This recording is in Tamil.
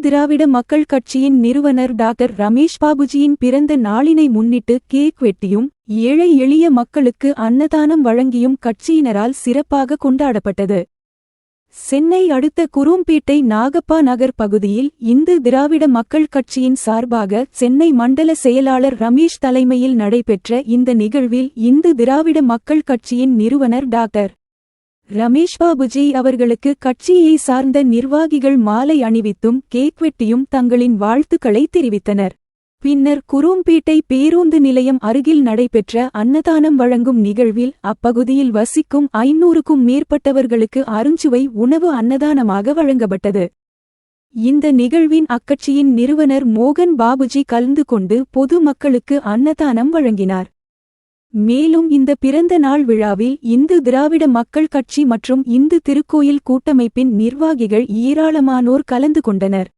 திராவிட மக்கள் கட்சியின் நிறுவனர் டாக்டர் ரமேஷ் பாபுஜியின் பிறந்த நாளினை முன்னிட்டு கேக் வெட்டியும் ஏழை எளிய மக்களுக்கு அன்னதானம் வழங்கியும் கட்சியினரால் சிறப்பாக கொண்டாடப்பட்டது. சென்னை அடுத்த குரும்பேட்டை நாகப்பா நகர் பகுதியில் இந்து திராவிட மக்கள் கட்சியின் சார்பாக சென்னை மண்டல செயலாளர் ரமேஷ் தலைமையில் நடைபெற்ற இந்த நிகழ்வில் இந்து திராவிட மக்கள் கட்சியின் நிறுவனர் டாக்டர் ரமேஷ் பாபுஜி அவர்களுக்கு கட்சியை சார்ந்த நிர்வாகிகள் மாலை அணிவித்தும் கேக் வெட்டியும் தங்களின் வாழ்த்துக்களை தெரிவித்தனர். பின்னர் குரும்பேட்டை பேருந்து நிலையம் அருகில் நடைபெற்ற அன்னதானம் வழங்கும் நிகழ்வில் அப்பகுதியில் வசிக்கும் ஐநூறுக்கும் மேற்பட்டவர்களுக்கு அருஞ்சுவை உணவு அன்னதானமாக வழங்கப்பட்டது. இந்த நிகழ்வின் அக்கட்சியின் நிறுவனர் மோகன் பாபுஜி கலந்து கொண்டு பொது மக்களுக்கு அன்னதானம் வழங்கினார். மேலும் இந்த பிறந்த நாள் விழாவில் இந்து திராவிட மக்கள் கட்சி மற்றும் இந்து திருக்கோயில் கூட்டமைப்பின் நிர்வாகிகள் ஏராளமானோர் கலந்து கொண்டனர்.